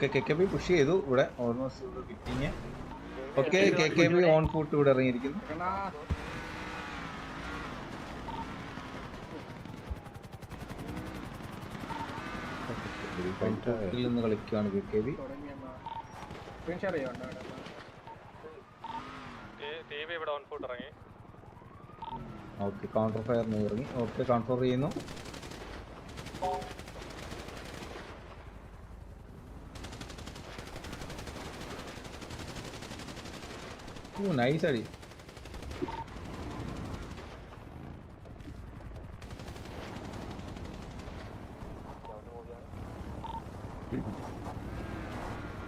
Okay K K B push ചെയ്തു. ഇവിടെ almost ഇവിടെ fitting okay K K B on foot ഇവിടെ ഇറങ്ങിയിരിക്കുന്നു. നിന്ന് കളിക്കുകയാണ് K K B. Okay counter fire ഇറങ്ങി. ഓക്കെ കൺഫർ ചെയ്യുന്നു. ഓ നൈസ് അടി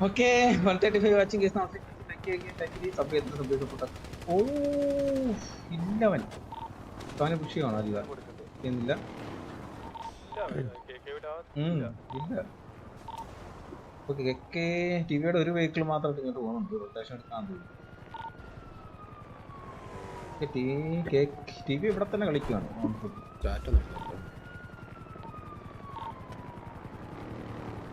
okay one thirty five watching case ഓ ഇല്ലവൻ അവനെ പുഷ് ചെയ്യണോ അല്ല ചെയ്യുന്നില്ല കെ കെ വിടാ ഉം, ഇല്ല. ഓക്കെ കെ ടിവിയുടെ ഒരു വെഹിക്കിൾ മാത്രമായിട്ട് ഇങ്ങോട്ട് പോകുന്നുണ്ട്. റൊട്ടേഷൻ എടുക്കാൻ തോന്നുന്നു ടി വി ഇവിടെ തന്നെ കളിക്കുകയാണ്.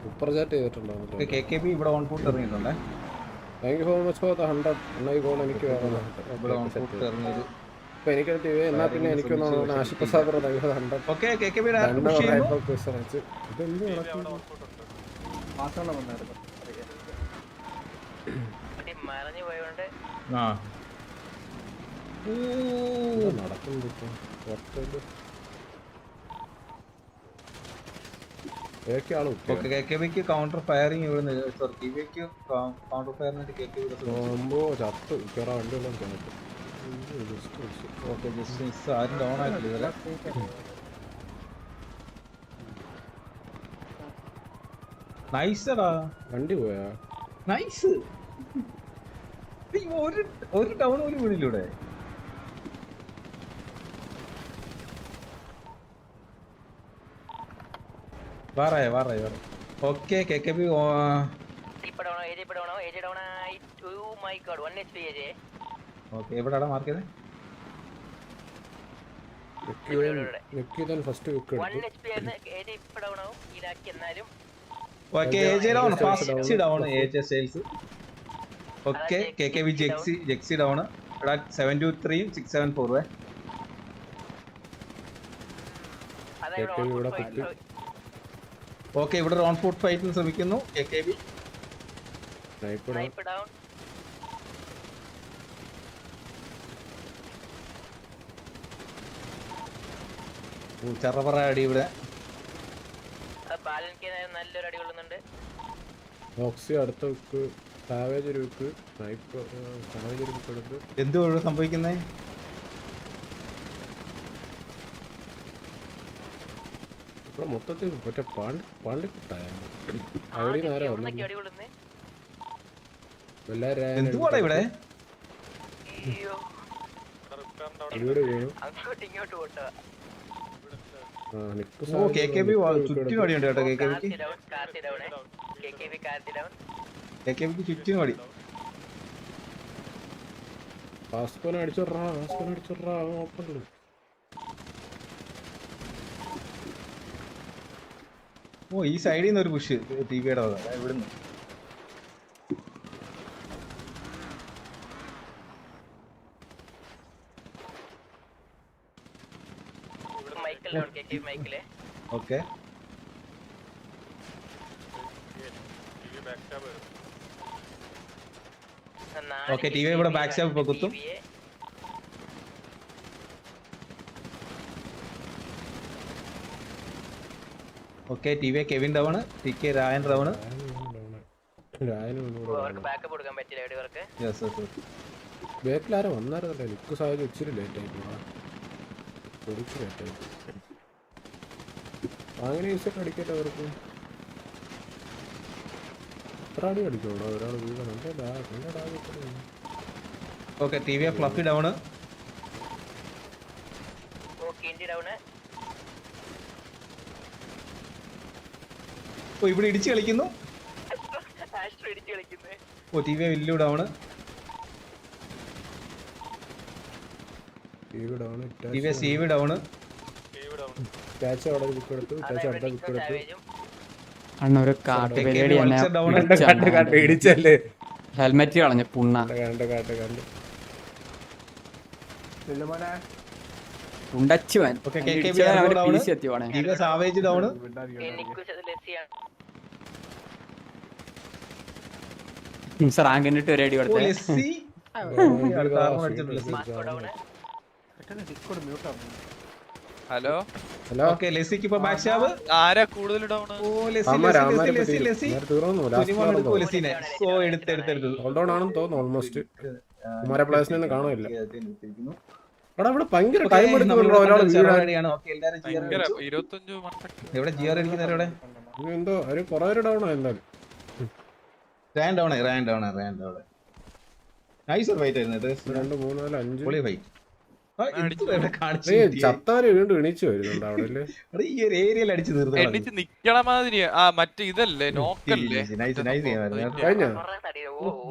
സൂപ്പർ ചാറ്റ് ചെയ്തിട്ടുണ്ടോ കെ കെ ബി ഇവിടെ on foot ഇറങ്ങിയിട്ടുണ്ടേ? Thank you so much for the hundred എന്നാ ഗോൾ എനിക്ക് ഇവിടെ ഓൺ ഫുട്ട് ഇറങ്ങിയത്. ഇപ്പൊ എനിക്ക് ടി വി എന്നാ പിന്നെ എനിക്ക് തോന്നുന്നു Ashif Prasad thank you for hundred okay K K B push ചെയ്യുന്നു. ഇതെന്ത് നടക്കുന്നു? ഓൺ ഫുട്ട് മറിഞ്ഞു പോയോണ്ട് ആ എന്താ നടക്കുന്നത് ഇപ്പൊ പുറത്തേക്ക് ഏതൊക്കെ ആൾ ഓക്കെ കെ കെ ബിക്ക് കൗണ്ടർ സോറി കൗണ്ടർ ഫയറിനായിട്ട് കെ കെ ചത്ത്. ഓക്കെ ജസ്റ്റ് മിസ് ആരും ഡൗൺ ആയിട്ടില്ല ഇതുവരെ. നൈസടാ വണ്ടി പോയാ? നൈസ് ഒരു ഒരു ടൗൺ പോലും വീണില്ല വാറായ വാറായ വാറ ഓക്കെ കെ കെ ബി ഇപ്പൊ ഡൗൺ ഏജ് ഇപ്പൊ ഡൗൺ ഏജ് ഡൗൺ ആയി to my god one H P age okay എവിടാടാ മാർക്ക് ചെയ്തേ first okay AJ down first down A സെയിൽസ് ഓക്കെ കെ കെ വി ജെക്സി ജെക്സി ഡൗൺ ഇവിടെ seven two three six seven ഇവിടെ കുത്തി. ഓക്കെ ഇവിടെ റോൺ ഫുഡ് ഫൈറ്റിന് ശ്രമിക്കുന്നു കെ കെ ബി സ്നൈപ്പ് അടി ഇവിടെ. നല്ലൊരു അടി കൊള്ളുന്നുണ്ട്. ഓക്സി അടുത്ത വിക്ക് സാവേജ് ഒരു വിക്ക് സ്നൈപ്പർ സാവേജ് ഒരു വിക്ക് എടുത്ത്. എന്തുവാ ഇവിടെ സംഭവിക്കുന്നത് ഇവിടെ മൊത്തത്തിൽ മറ്റേ പാണ്ടി പാണ്ടിക്കുട്ടായ? അവിടെ എന്തുവാടാ ഇവിടെ? ഇവിടെ വീണു ഓ കെ കെ സാവേജ് ചുറ്റും അടിയുണ്ട് കേട്ടോ കെ കെ ബിക്ക്. Karthi down Karthi down K K B Karthi down K K ബിക്ക് ചുറ്റും അടി. പാസ്കോനെ അടിച്ചോറാ പാസ്കോനെ അടിച്ചോറാ ഓപ്പൺ ഓ ഈ സൈഡിൽ നിന്ന് ഒരു പുഷ് ടി വിയുടെ വക ഇവിടുന്ന്. ഓക്കെ. ഓക്കെ ടി വി ഇവിടെ ബാക്ക് ഇപ്പൊ കുത്തും. Okay T V Kevin down T K Rayan down രായനും അവർക്ക് ബാക്കപ്പ് കൊടുക്കാൻ പറ്റില്ല ഇവർക്ക്? Yes yes ബേക്കിലാരും വന്നായിരുന്നല്ലേ. നിക്ക് സാഹചര്യം ഇച്ചിരി ലേറ്റ് ആയി പോവാ പൊടിച്ച് ലേറ്റ് ആയി അങ്ങനെ യൂസൊക്കെ അടിക്കട്ടെ അവർക്ക്. എത്ര അടി അടിക്കണോ ഒരാൾ വീഴണം എന്റെ ഡാഗ് okay T V Fluffy down down oh ഇവിടെ ഇടിച്ച് കളിക്കുന്നു. ഓ ടി വി വലിയ ടി വി സി വി ഒരു കാട്ടു പരിപാടി കണ്ട് ഇടിച്ചല്ലേ? ഹെൽമെറ്റ് കളഞ്ഞു പുണ്ണ. കണ്ട് കണ്ട് കണ്ട് ഇവ സാവേജ് ഡൗൺ മിസ്റ്റർ റാങ്കിന് ഇട്ട് ഒരു അടി കൊടുത്തേ. ലെസ്സി. മാസ്കോ ഡൗൺ ഹലോ? ഹലോ? ഓക്കെ ലെസ്സിക്ക് ഇപ്പൊ ബാക്ക് ഷാവ് ആരാ കൂടുതൽ ഡൗൺ ഓ അമര ലെസ്സി ലെസ്സി തീർന്നു. ലാസ്റ്റ് ഓ എടുത്ത് എടുത്ത് എടുത്തു. ഹോൾഡ് ഓൺ ആണെന്ന് തോന്നുന്നു ഓൾമോസ്റ്റ് കുമാര പ്ലേസിനെ ഒന്നും കാണില്ല എടാ ഇവിടെ ഭയങ്കര ടൈം ഒരാൾ ജിയർ എന്തോ ഒരു കുറെ ഒരു ഡൗൺ എന്തായാലും. റാൻ ഡൗൺ റാൻ ഡൗൺ റാൻ ഡൗൺ നൈസ് ഒരു ഫൈറ്റ് ആയിരുന്നു ഇത്. രണ്ട് മൂന്ന് നാല് അഞ്ച്. പൊളി ഫൈറ്റ് വീണ്ടും എണീച്ചു വരുന്നുണ്ട് അവിടെ എടാ, ഈ ഒരു ഏരിയയിൽ അടിച്ചു നിർത്തി നിക്കണ മാതിരി. ആ മറ്റേ ഇതല്ലേ നോക്കല്ലേ? നൈസ് നൈസ്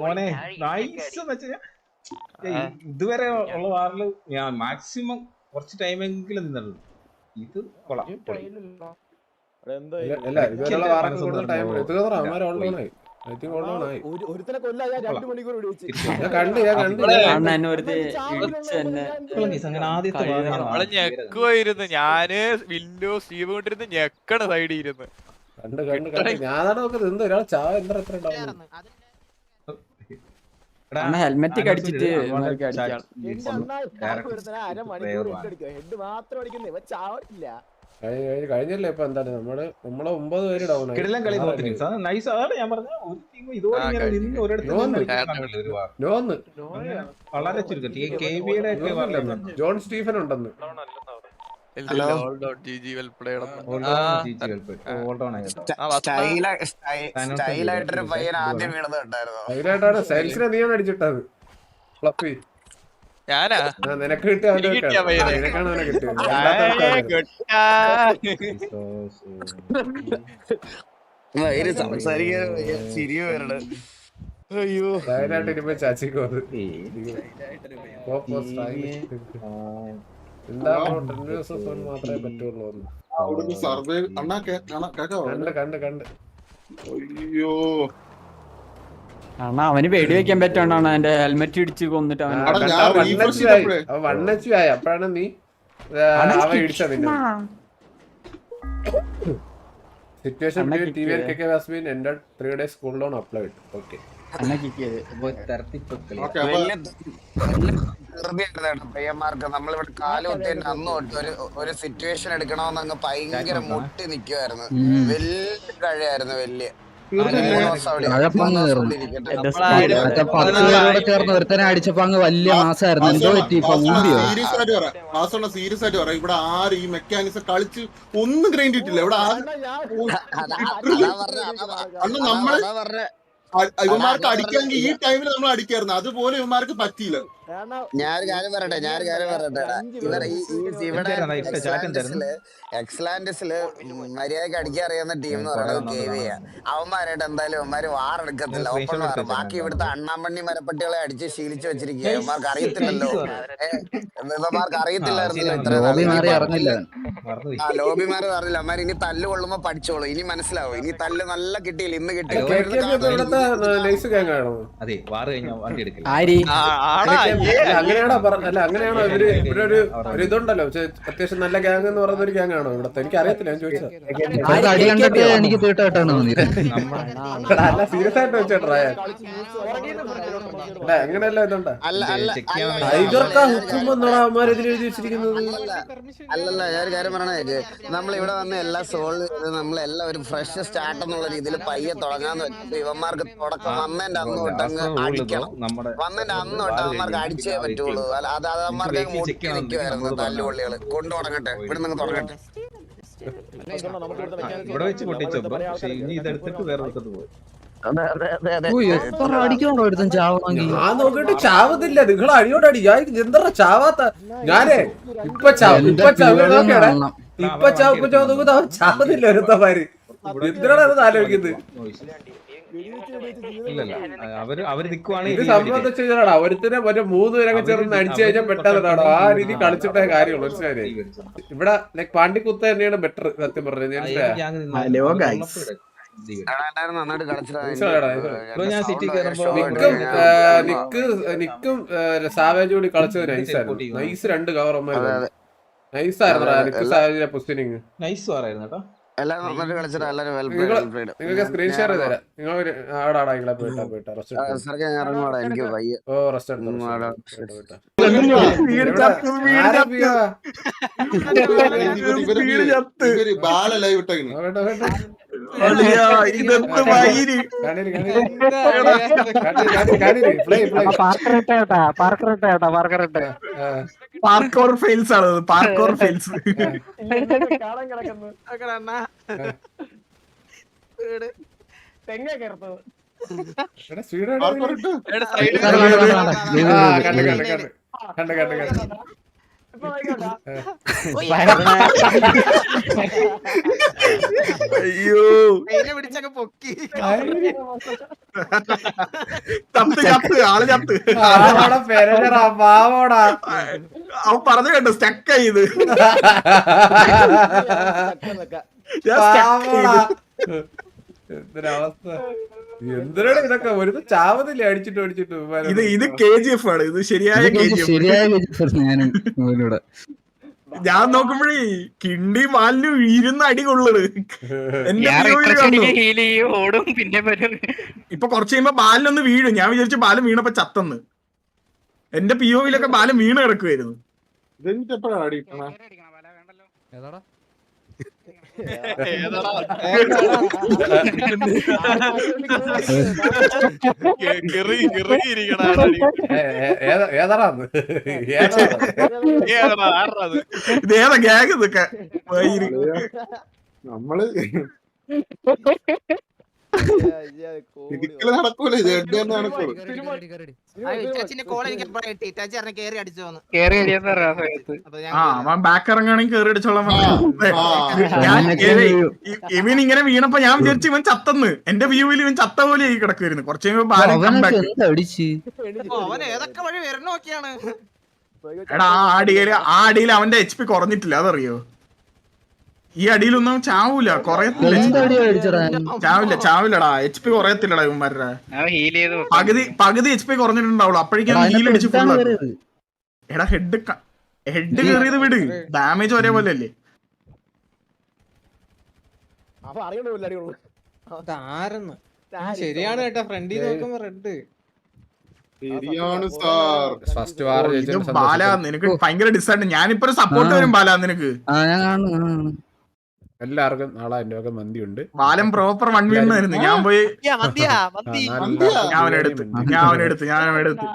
മോനെ നൈസ് ഇതുവരെ ഉള്ള വാറിൽ ഞാൻ മാക്സിമം കുറച്ച് ടൈമെങ്കിലും നിന്നിട്ടുണ്ട്. ഇത് കൊള്ളാം ഒരുത്തനെ കൊല്ലാ. ഞാൻ രണ്ട് മണിക്കൂർ ഞെക്കുവായിരുന്നു. ഞാൻ വില്ലോ സ്റ്റീവ് കൊണ്ടിരുന്ന് ഞെക്കണ സൈഡിൽ ഇരുന്ന്. കണ്ട് കണ്ട് കണ്ട്. ഞാനാണ് നോക്കുന്നത് എന്ത് ഒരാൾ ചാവ എന്താ എത്ര എടാ, അണ്ണ ഹെൽമെറ്റ് ഒക്കെ അടിച്ചിട്ട് കഴിഞ്ഞല്ലേ ഇപ്പൊ എന്താണ്? നമ്മൾ നമ്മളെ ഒമ്പത് പേര് ഡൗൺ ആയി. വളരെ ചുരുക്കം. ജോൺ സ്റ്റീഫൻ ഉണ്ടെന്ന്. സ്റ്റൈലായിട്ടൊരു പയ്യൻ ആദ്യം വീണത് കണ്ടായിരുന്നു അതിനായിട്ടാണ് സെൽസിനെ നീയാണ് അടിച്ചിട്ടത്. ഫ്ലപ്പി. ഞാനാ? ആ, നിനക്ക് കിട്ടിയ. നിനക്കാണ് അവനെ കിട്ടിയത്. സംസാരിക്കാൻ വയ്യ, ചിരി വരണ് അയ്യോ. ചാച്ചിക്ക് ഫോൺ മാത്രമേ പറ്റുള്ളൂ. അവിടുന്ന് സർവേ അണ്ണാ കേ- കാണാ- കേക്കാവോ? കണ്ട് കണ്ട് കണ്ട്. അയ്യോ. അണ്ണാ അവന് വെടി വെക്കാൻ പറ്റണ്ടാണ് എന്റെ ഹെൽമെറ്റ് ഇടിച്ച് കൊന്നിട്ട് അവൻ വണ്ണച്ചു ആയി. അപ്പഴാണ് നീ നിന്നെ. Situation T V kick K K was been എന്റെ three days school loan applied okay ധൃതിയായിരുന്നു കേട്ടോ പയ്യന്മാർക്ക് നമ്മളിവിടെ കാലുകുത്തിയതിന്റെ അന്ന് തൊട്ട് ഒരു ഒരു സിറ്റുവേഷൻ എടുക്കണമെന്ന് അങ്ങ് ഭയങ്കര മുട്ടി നിക്കുവായിരുന്നു. വലിയ കഴിയായിരുന്നു വലിയ. ചേർന്ന് ഒരുത്തനെ അടിച്ചപ്പോ അങ്ങ് വലിയ മാസമായിരുന്നു എന്തോ പറ്റി ഇപ്പൊ? ഊമ്പിയോ സീരിയസ് ആയിട്ട് പറയാം മാസമുള്ള സീരിയസ് ആയിട്ട് പറയാം ഇവിടെ ആരും ഈ മെക്കാനിസം കളിച്ച് ഒന്നും ഗ്രൈൻഡ് ഇട്ടില്ല ഇവിടെ അന്ന് നമ്മൾ ഇവന്മാർക്ക് അടിക്കാമെങ്കിൽ ഈ ടൈമിൽ നമ്മൾ അടിക്കായിരുന്നു. അതുപോലെ ഇവന്മാർക്ക് പറ്റിയില്ല. ഞാൻ ഞാനൊരു കാര്യം പറയട്ടെ ഞാനൊരു കാര്യം പറയട്ടെ. ഇവർ ഈ ഇവിടെ? എക്സ്ലാൻഡിസിൽ മര്യാദയ്ക്ക് അടിക്കാൻ അറിയാവുന്ന ടീം എന്ന് പറയുന്നത് കെ വി അവന്മാരായിട്ട് എന്തായാലും അവന്മാര് വാറെടുക്കത്തില്ല എടുക്കത്തില്ല. Open war. ബാക്കി ഇവിടുത്തെ അണ്ണാമ്പണ്ണി മരപ്പട്ടികളെ അടിച്ച് ശീലിച്ചു വെച്ചിരിക്കുക അവന്മാർക്ക് അറിയത്തില്ലല്ലോ. ഇവന്മാർക്ക് അറിയത്തില്ലായിരുന്നല്ലോ. മറന്നുപോയി. ആ ലോബിമാര് അറിയില്ല അവന്മാർ ഇനി തല്ല് കൊള്ളുമ്പോ പഠിച്ചോളൂ. ഇനി മനസ്സിലാവും. ഇനി തല്ല് നല്ല കിട്ടിയില്ല. ഇന്ന് കിട്ടിയില്ല അതെ വാറ് കഴിഞ്ഞ വണ്ടി എടുക്കില്ല. ആരി? ആടാ, അല്ല, അങ്ങനെയാണോ പറഞ്ഞ അല്ല അങ്ങനെയാണോ ഇവർ ഇവിടെ ഒരു ഒരു ഇതുണ്ടല്ലോ. പക്ഷെ അത്യാവശ്യം നല്ല ഗ്യാങ് എന്ന് പറയുന്ന ഒരു ഗ്യാങ് ആണോ ഇവിടത്തെ? എനിക്ക് അറിയത്തില്ല ഞാൻ ചോദിച്ചത്. അടി കണ്ടിട്ട് എനിക്ക് തീട്ട കേട്ടാണ് തോന്നിയത് അല്ല സീരിയസ് ആയിട്ട് വെച്ചേട്ടാ അങ്ങനെയല്ല ഇതുണ്ടാ. അല്ല, ഹുക്കും എന്നാണ് അവന്മാർ ഇതിൽ എഴുതി വെച്ചിരിക്കുന്നത്? അല്ലല്ല ഞാനൊരു കാര്യം പറയണേ നമ്മൾ ഇവിടെ വന്ന എല്ലാ സോൾ നമ്മളെല്ലാവരും നമ്മളെല്ലാം ഒരു ഫ്രഷ് സ്റ്റാർട്ട് എന്നുള്ള രീതിയിൽ പയ്യെ തുടങ്ങാന്ന് വെച്ചിട്ട് ഇവന്മാർക്ക് തുടക്കം വന്നതിന്റെ അന്ന് തൊട്ട് അങ്ങ് അടിക്കണം. നമ്മുടെ വന്നതിന്റെ അന്ന് തൊട്ട് അവന്മാർക്ക് അടിച്ചേ പറ്റുള്ളൂ. അല്ല അത് അത് അവന്മാർക്ക് മുട്ടി നിൽക്കുമായിരുന്നു തല്ലുപള്ളികൾ. കൊണ്ടു തുടങ്ങട്ടെ ഇവിടെ നിന്ന് തുടങ്ങട്ടെ. ഇവിടെ വെച്ച് പൊട്ടിച്ചപ്പോ പക്ഷെ ഇനി ഇതെടുത്തിട്ട് വേറെ എടുത്തിട്ട് പോയി. ഞാൻ നോക്കിട്ട് ചാവത്തില്ല നിങ്ങൾ അടിയോട് അടി ഞാൻ എന്താ ചാവാത്ത? ഞാനെ ഇപ്പൊ ചാവും ഇപ്പൊ ചാവും പിഴവ് നോക്കിയാടെ. കാണണം. ഇപ്പൊ ചാവും ഇപ്പൊ ചാവത്തില്ല ഒരുത്തമാര് എന്തിനാണ് അത് ആലോചിക്കുന്നത് ഒരുത്തിനെ മറ്റേ മൂന്ന് പേരൊക്കെ ചേർന്ന് അടിച്ചു കഴിഞ്ഞാൽ പെട്ടെന്നാണോ ആ രീതി കളിച്ചിട്ടേ കാര്യമുള്ളൂ. ഇവിടെ ലൈക് പാണ്ടിക്കുത്ത തന്നെയാണ് ബെറ്റർ സത്യം പറഞ്ഞത് ഞാൻ സിറ്റി കയറുമ്പോ നിക്കും നിക്ക് നിക്കും സാവേജ് കൂടി കളിച്ചത് നൈസായിരുന്നു നൈസ് രണ്ട് കവർ അതെ. നൈസായിരുന്നു നിക്ക്. സാവേജിന്റെ പൊസിഷനിങ് നൈസ് പറയായിരുന്നു കേട്ടോ. നിങ്ങൾക്ക് സ്ക്രീൻ ഷെയർ തരാം നിങ്ങൾ ആടാ നിങ്ങളെ പോയിട്ടാ പോയിട്ടാ റെസ്റ്റ് ഓ റെസ്റ്റ് എടുത്തോ പാർക്കോർ ഫെയിൽസ് ആണ് പാർക്കോർ ഫെയിൽസ്. കാണാൻ കിടക്കുന്നു തെങ്ങ കയറുന്നത് ആർക്കും ഇട്ട്? കണ്ട് കണ്ട് കണ്ട് ഇപ്പൊ പിടിച്ചൊക്കെ പൊക്കി ചത്ത് ചത്ത് ആൾ ചത്ത് പാവോടാ അവൻ പറഞ്ഞു കേട്ടോ സ്റ്റക്ക് ചെയ്ത് പാവോടാ. എന്തൊരവസ്ഥ എന്തിനാണ് ഇതൊക്കെ? ഒരു ചാവതില്ലേ അടിച്ചിട്ട് അടിച്ചിട്ട്. ഇത് ഇത് കെ ജി എഫ് ആണ്. ഇത് ശരിയായ കെ ജി എഫ് ശരിയായ ഞാൻ ഞാൻ നോക്കുമ്പോഴേ കിണ്ടി മാലിന് ഇരുന്ന് അടി കൊള്ളണ് ചെയ്യും ഓടും പിന്നെ ഇപ്പൊ കുറച്ച് കഴിയുമ്പോ ബാലിനൊന്ന് വീഴും. ഞാൻ വിചാരിച്ചു ബാലൻ വീണപ്പോ ചത്തന്ന്. എന്റെ പി ഒയിലൊക്കെ ബാലൻ വീണ് കിടക്കുമായിരുന്നു ഏതാ- ഗ്യാഗ് ഇതൊക്കെ? നമ്മൾ ബാക്ക് ഇറങ്ങുകയാണെങ്കിൽ കേറി അടിച്ചോളാം ഇവൻ ഇങ്ങനെ വീണപ്പോ ഞാൻ വിചാരിച്ചു ഇവൻ ചത്തന്ന്. എന്റെ വ്യൂവിൽ ഇവൻ ചത്ത പോലെ ആയി കിടക്കുവായിരുന്നു. കുറച്ച് എന്താ അടിച്ച്? എടാ ആ അടിയിൽ ആ അടിയിൽ അവന്റെ എച്ച് പി കുറഞ്ഞിട്ടില്ല അതറിയോ? ഈ അടിയിലൊന്നും ചാവൂല കുറയത്തില്ല. ചാവില്ല ചാവില്ലടാ. എച്ച് പി കുറയത്തില്ലടാ ഇവന്മാരുടെ. പകുതി പകുതി എച്ച് പി കുറഞ്ഞിട്ടുണ്ടാവുള്ളൂ. അപ്പോഴേക്കും ഹീൽ അടിച്ച് എടാ ഹെഡ് ഹെഡ് കയറിയത് വിട്. ഡാമേജ് ഒരേപോലെ അല്ലേ ശരിയാണ് കേട്ടോ. ഫ്രണ്ടിൽ നോക്കുമ്പോ റെഡ് ശരിയാണ് സാർ ഫസ്റ്റ് വാർ ബാല നിനക്ക് ഭയങ്കര ഡിസൈഡ് ഞാനിപ്പോ സപ്പോർട്ട് വരും ബാല നിനക്ക് ആ ഞാൻ കാണുന്നു കാണുന്നു. എല്ലാവർക്കും നാളെ എന്റെ ഒക്കെ മന്തിയുണ്ട്. ബാലൻ പ്രോപ്പർ വൺ വീണായിരുന്നു ഞാൻ പോയി മന്തിയാ? ഞാൻ അവനെടുത്ത് ഞാൻ അവനെടുത്ത് ഞാൻ അവനെടുത്ത്.